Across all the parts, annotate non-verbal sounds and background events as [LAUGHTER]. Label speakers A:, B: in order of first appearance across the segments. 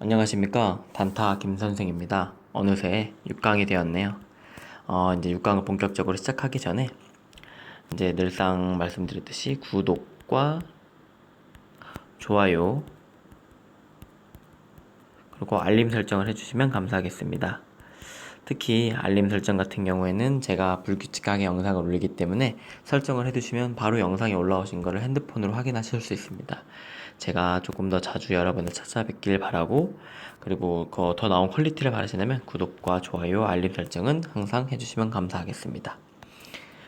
A: 안녕하십니까 단타 김 선생입니다. 어느새 6강이 되었네요. 어, 이제 6강을 본격적으로 시작하기 전에 이제 늘상 말씀드렸듯이 구독과 좋아요 그리고 알림 설정을 해주시면 감사하겠습니다. 특히 알림 설정 같은 경우에는 제가 불규칙하게 영상을 올리기 때문에 설정을 해두시면 바로 영상이 올라오신 것을 핸드폰으로 확인하실 수 있습니다. 제가 조금 더 자주 여러분을 찾아뵙길 바라고 그리고 그더 나은 퀄리티를 바라시려면 구독과 좋아요, 알림 설정은 항상 해주시면 감사하겠습니다.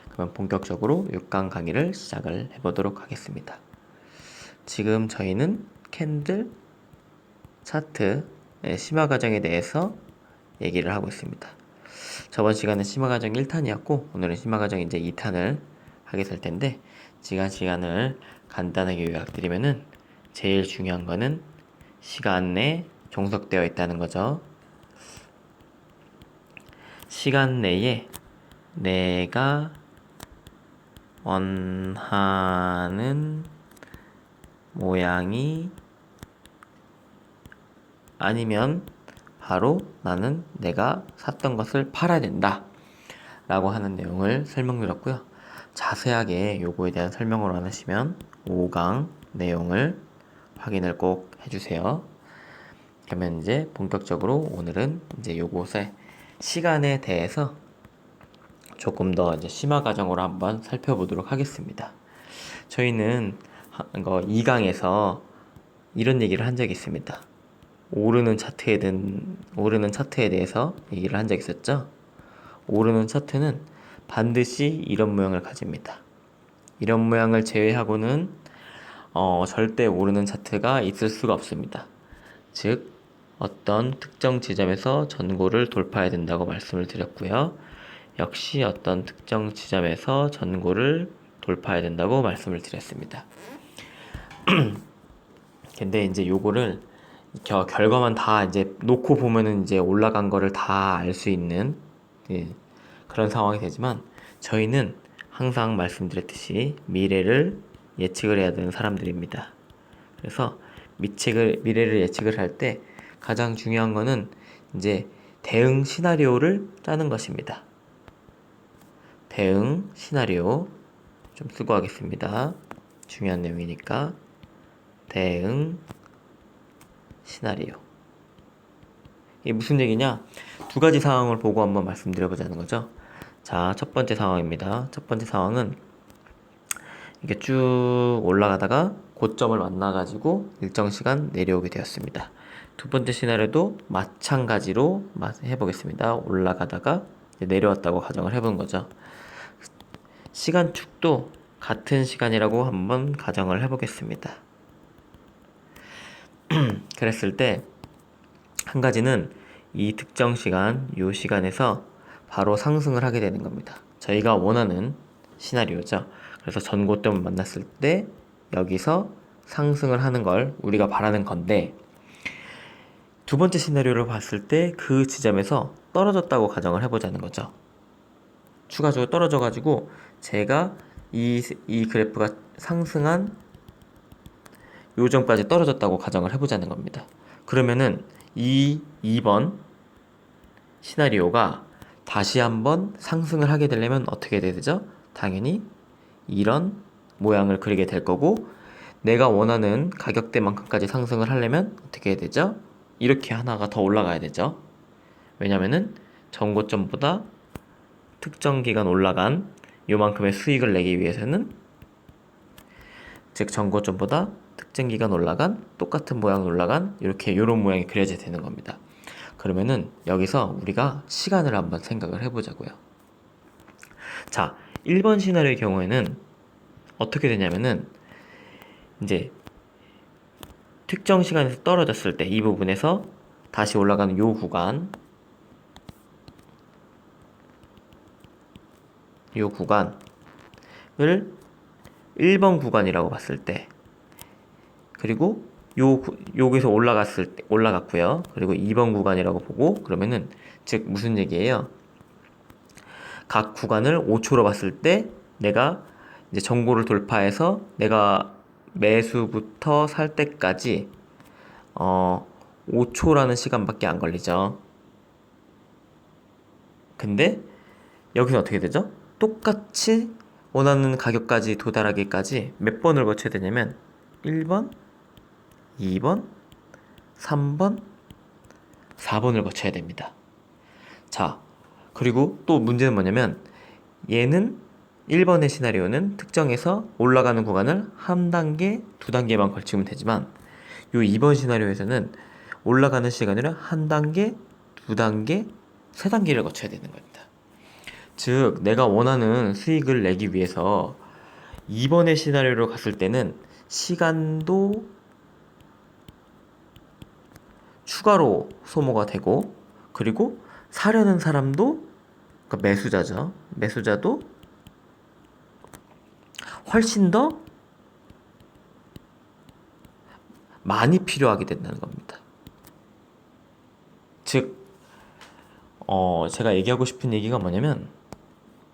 A: 그럼 본격적으로 6강 강의를 시작을 해보도록 하겠습니다. 지금 저희는 캔들 차트의 심화 과정에 대해서 얘기를 하고 있습니다. 저번 시간은 심화 과정 1탄이었고 오늘은 심화 과정 이제 2탄을 하게 될 텐데 지난 시간을 간단하게 요약드리면은 제일 중요한 거는 시간 내 종속되어 있다는 거죠. 시간 내에 내가 원하는 모양이 아니면 바로 나는 내가 샀던 것을 팔아야 된다. 라고 하는 내용을 설명드렸고요. 자세하게 요거에 대한 설명을 원하시면 5강 내용을 확인을 꼭 해주세요. 그러면 이제 본격적으로 오늘은 이제 요것의 시간에 대해서 조금 더 이제 심화 과정으로 한번 살펴보도록 하겠습니다. 저희는 하- 이거 2강에서 이런 얘기를 한 적이 있습니다. 오르는 차트에 든 오르는 차트에 대해서 얘기를 한 적이 있었죠. 오르는 차트는 반드시 이런 모양을 가집니다. 이런 모양을 제외하고는 어, 절대 오르는 차트가 있을 수가 없습니다. 즉 어떤 특정 지점에서 전고를 돌파해야 된다고 말씀을 드렸고요. 역시 어떤 특정 지점에서 전고를 돌파해야 된다고 말씀을 드렸습니다. [CLEARS THROAT] 근데 이제 요거를 겨, 결과만 다 이제 놓고 보면은 이제 올라간 거를 다 알 수 있는 예, 그런 상황이 되지만 저희는 항상 말씀드렸듯이 미래를 예측을 해야 되는 사람들입니다. 그래서 미책을, 미래를 예측을 할 때 가장 중요한 거는 이제 대응 시나리오를 짜는 것입니다. 대응 시나리오 좀 쓰고 하겠습니다. 중요한 내용이니까 대응 시나리오. 이게 무슨 얘기냐? 두 가지 상황을 보고 한번 말씀드려보자는 거죠. 자, 첫 번째 상황입니다. 첫 번째 상황은 이게 쭉 올라가다가 고점을 만나가지고 일정 시간 내려오게 되었습니다. 두 번째 시나리오도 마찬가지로 마- 해보겠습니다. 올라가다가 내려왔다고 가정을 해본 거죠. 시간축도 같은 시간이라고 한번 가정을 해보겠습니다. [CLEARS THROAT] 그랬을 때 한 가지는 이 특정 시간, 요 시간에서 바로 상승을 하게 되는 겁니다. 저희가 원하는 시나리오죠. 그래서 전고점을 만났을 때 여기서 상승을 하는 걸 우리가 바라는 건데 두 번째 시나리오를 봤을 때 그 지점에서 떨어졌다고 가정을 해보자는 거죠. 추가적으로 떨어져가지고 제가 이, 이 그래프가 상승한 요점까지 떨어졌다고 가정을 해보자는 겁니다. 그러면은 이 2번 시나리오가 다시 한번 상승을 하게 되려면 어떻게 돼야 되죠? 당연히 이런 모양을 그리게 될 거고 내가 원하는 가격대만큼까지 상승을 하려면 어떻게 해야 되죠? 이렇게 하나가 더 올라가야 되죠. 왜냐면은 전고점보다 특정 기간 올라간 요만큼의 수익을 내기 위해서는 즉 전고점보다 특정 기간 올라간 똑같은 모양 올라간 이렇게 이런 모양이 그려져야 되는 겁니다. 그러면은 여기서 우리가 시간을 한번 생각을 해보자고요. 자, 1번 시나리오의 경우에는 어떻게 되냐면은 이제 특정 시간에서 떨어졌을 때 이 부분에서 다시 올라가는 요 구간 요 구간을 1번 구간이라고 봤을 때 그리고 요 구- 여기서 올라갔을 때 올라갔고요. 그리고 2번 구간이라고 보고 그러면은 즉 무슨 얘기예요? 각 구간을 5초로 봤을 때 내가 이제 정고를 돌파해서 내가 매수부터 살 때까지 어 5초라는 시간밖에 안 걸리죠. 근데 여기서 어떻게 되죠? 똑같이 원하는 가격까지 도달하기까지 몇 번을 거쳐야 되냐면 1번, 2번, 3번, 4번을 거쳐야 됩니다. 자, 그리고 또 문제는 뭐냐면 얘는 1번의 시나리오는 특정해서 올라가는 구간을 한 단계, 두 단계만 걸치면 되지만 요 2번 시나리오에서는 올라가는 시간을 한 단계, 두 단계, 세 단계를 거쳐야 되는 겁니다. 즉, 내가 원하는 수익을 내기 위해서 2번의 시나리오로 갔을 때는 시간도 추가로 소모가 되고 그리고 사려는 사람도 그러니까 매수자죠. 매수자도 훨씬 더 많이 필요하게 된다는 겁니다. 즉, 어, 제가 얘기하고 싶은 얘기가 뭐냐면,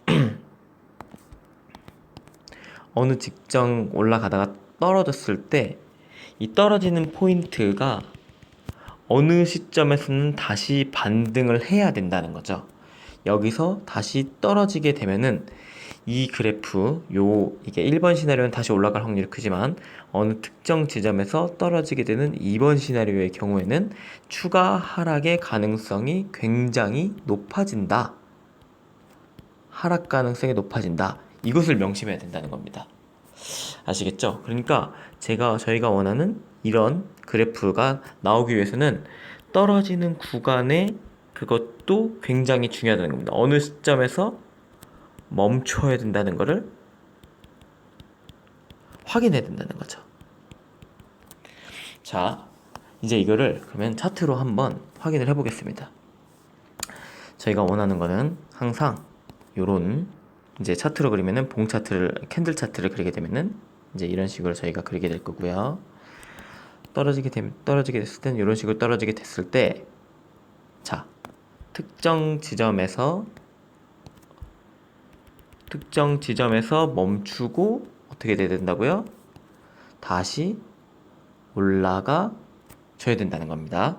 A: [CLEARS THROAT] 어느 직장 올라가다가 떨어졌을 때, 이 떨어지는 포인트가 어느 시점에서는 다시 반등을 해야 된다는 거죠. 여기서 다시 떨어지게 되면은 이 그래프 요 이게 1번 시나리오는 다시 올라갈 확률이 크지만 어느 특정 지점에서 떨어지게 되는 2번 시나리오의 경우에는 추가 하락의 가능성이 굉장히 높아진다. 하락 가능성이 높아진다. 이것을 명심해야 된다는 겁니다. 아시겠죠? 그러니까 제가 저희가 원하는 이런 그래프가 나오기 위해서는 떨어지는 구간에 그것도 굉장히 중요하다는 겁니다. 어느 시점에서 멈춰야 된다는 것을 확인해야 된다는 거죠. 자, 이제 이거를 그러면 차트로 한번 확인을 해 보겠습니다. 저희가 원하는 거는 항상 요런 이제 차트로 그리면은 봉 차트를 캔들 차트를 그리게 되면은 이제 이런 식으로 저희가 그리게 될 거고요. 떨어지게 되면 떨어지게 됐을 때는 이런 식으로 떨어지게 됐을 때 자, 특정 지점에서 특정 지점에서 멈추고 어떻게 돼야 된다고요? 다시 올라가 줘야 된다는 겁니다.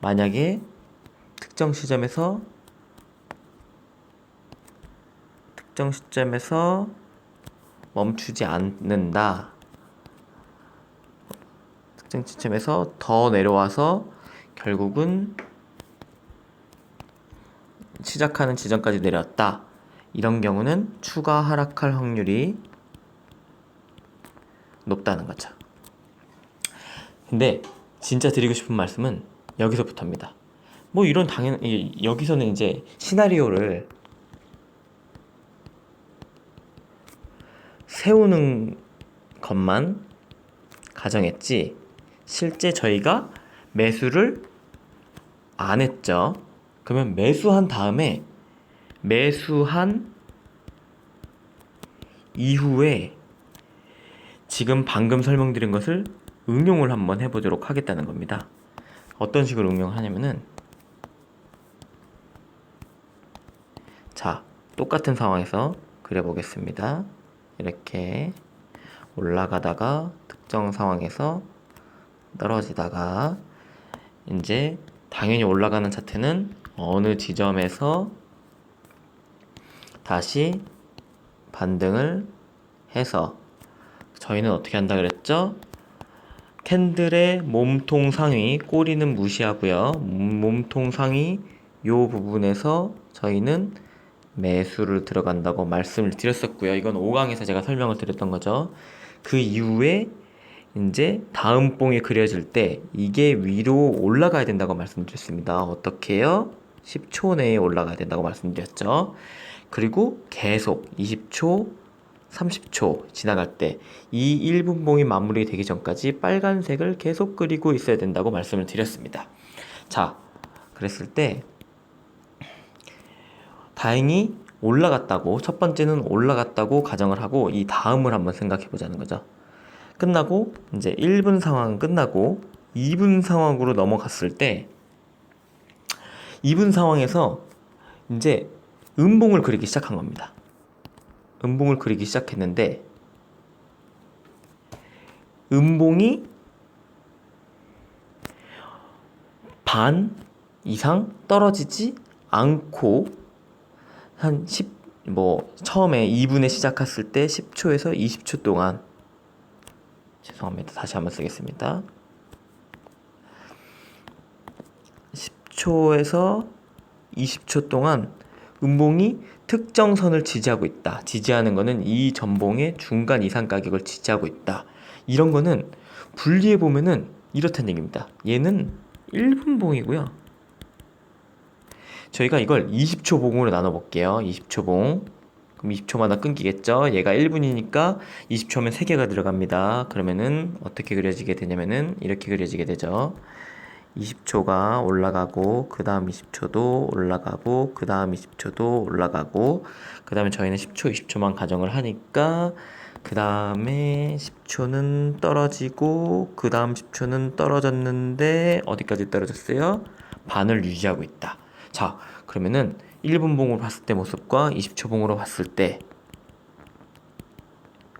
A: 만약에 특정 시점에서 특정 시점에서 멈추지 않는다. 특정 시점에서 더 내려와서 결국은 시작하는 지점까지 내렸다. 이런 경우는 추가 하락할 확률이 높다는 거죠. 근데 진짜 드리고 싶은 말씀은 여기서부터입니다. 뭐 이런 당연 이- 여기서는 이제 시나리오를 세우는 것만 가정했지 실제 저희가 매수를 안 했죠. 그러면 매수한 다음에 매수한 이후에 지금 방금 설명드린 것을 응용을 한번 해보도록 하겠다는 겁니다. 어떤 식으로 응용하냐면은 자 똑같은 상황에서 그려보겠습니다. 이렇게 올라가다가 특정 상황에서 떨어지다가 이제 당연히 올라가는 차트는 어느 지점에서 다시 반등을 해서 저희는 어떻게 한다 그랬죠? 캔들의 몸통 상위 꼬리는 무시하고요. 몸- 몸통 상위 요 부분에서 저희는 매수를 들어간다고 말씀을 드렸었고요. 이건 5강에서 제가 설명을 드렸던 거죠. 그 이후에 이제 다음 봉이 그려질 때 이게 위로 올라가야 된다고 말씀드렸습니다. 어떻게요? 10초 내에 올라가야 된다고 말씀드렸죠. 그리고 계속 20초, 30초 지나갈 때 이 1분 봉이 마무리되기 전까지 빨간색을 계속 그리고 있어야 된다고 말씀을 드렸습니다. 자, 그랬을 때 다행히 올라갔다고 첫 번째는 올라갔다고 가정을 하고 이 다음을 한번 생각해 보자는 거죠. 끝나고 이제 1분 상황 끝나고 2분 상황으로 넘어갔을 때 2분 상황에서 이제 음봉을 그리기 시작한 겁니다. 음봉을 그리기 시작했는데 음봉이 반 이상 떨어지지 않고 한 10, 뭐 처음에 2분에 시작했을 때 10초에서 20초 동안 죄송합니다. 다시 한번 쓰겠습니다. 10초에서 20초 동안 음봉이 특정 선을 지지하고 있다. 지지하는 거는 이 전봉의 중간 이상 가격을 지지하고 있다. 이런 거는 분리해 보면은 이렇다는 얘기입니다. 얘는 1분 봉이고요. 저희가 이걸 20초 봉으로 나눠 볼게요. 20초 봉. 그럼 20초마다 끊기겠죠? 얘가 1분이니까 20초면 3개가 들어갑니다. 그러면은 어떻게 그려지게 되냐면은 이렇게 그려지게 되죠. 20초가 올라가고 그 다음 20초도 올라가고 그 다음 20초도 올라가고 그 다음에 저희는 10초 20초만 가정을 하니까 그 다음에 10초는 떨어지고 그 다음 10초는 떨어졌는데 어디까지 떨어졌어요? 반을 유지하고 있다 자 그러면은 1분 봉으로 봤을 때 모습과 20초 봉으로 봤을 때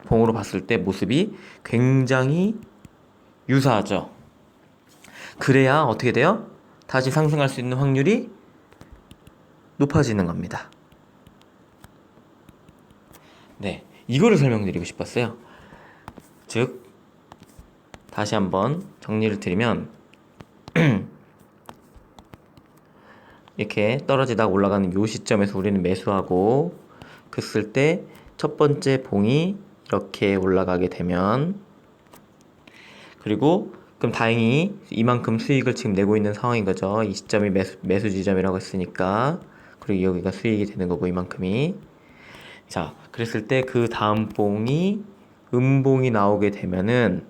A: 봉으로 봤을 때 모습이 굉장히 유사하죠 그래야 어떻게 돼요? 다시 상승할 수 있는 확률이 높아지는 겁니다. 네, 이거를 설명드리고 싶었어요. 즉, 다시 한번 정리를 드리면, [CLEARS THROAT] 이렇게 떨어지다가 올라가는 요 시점에서 우리는 매수하고, 그랬을 때 첫 번째 봉이 이렇게 올라가게 되면, 그리고 그럼 다행히 이만큼 수익을 지금 내고 있는 상황인 거죠. 이 시점이 매수, 매수 지점이라고 했으니까. 그리고 여기가 수익이 되는 거고, 이만큼이. 자, 그랬을 때 그 다음 봉이 음봉이 나오게 되면은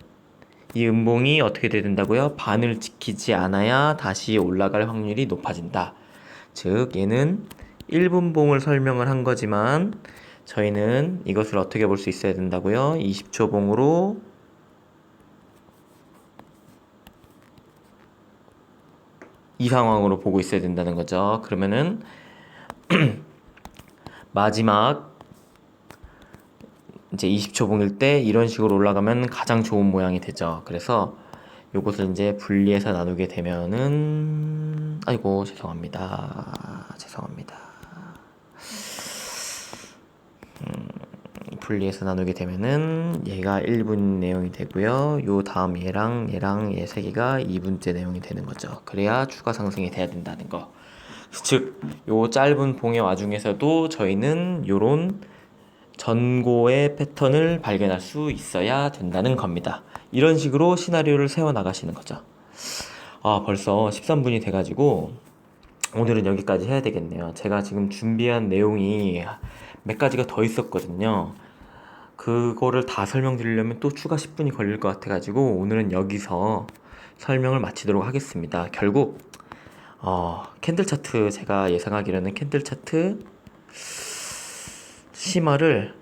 A: 이 음봉이 어떻게 돼야 된다고요? 반을 지키지 않아야 다시 올라갈 확률이 높아진다. 즉, 얘는 1분봉을 설명을 한 거지만 저희는 이것을 어떻게 볼 수 있어야 된다고요? 20초 봉으로 이 상황으로 보고 있어야 된다는 거죠. 그러면은 [CLEARS THROAT] 마지막 이제 20초 봉일 때 이런 식으로 올라가면 가장 좋은 모양이 되죠. 그래서 요것을 이제 분리해서 나누게 되면은 아이고 죄송합니다. 죄송합니다. 음, 분리해서 나누게 되면은 얘가 1분 내용이 되고요. 요 다음 얘랑 얘랑 얘 세 개가 2분째 내용이 되는 거죠. 그래야 추가 상승이 돼야 된다는 거. 즉, 요 짧은 봉의 와중에서도 저희는 요런 전고의 패턴을 발견할 수 있어야 된다는 겁니다. 이런 식으로 시나리오를 세워 나가시는 거죠. 아, 벌써 13분이 돼가지고 오늘은 여기까지 해야 되겠네요. 제가 지금 준비한 내용이 몇 가지가 더 있었거든요. 그거를 다 설명드리려면 또 추가 10분이 걸릴 것 같아가지고 오늘은 여기서 설명을 마치도록 하겠습니다. 결국 어, 캔들 차트 제가 예상하기로는 캔들 차트 심화를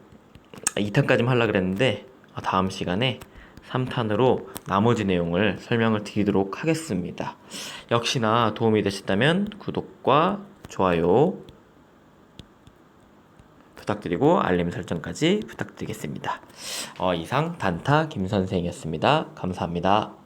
A: 2탄까지 하려고 그랬는데 어, 다음 시간에 3탄으로 나머지 내용을 설명을 드리도록 하겠습니다. 역시나 도움이 되셨다면 구독과 좋아요 부탁드리고 알림 설정까지 부탁드리겠습니다. 어, 이상 단타 김 선생이었습니다. 감사합니다.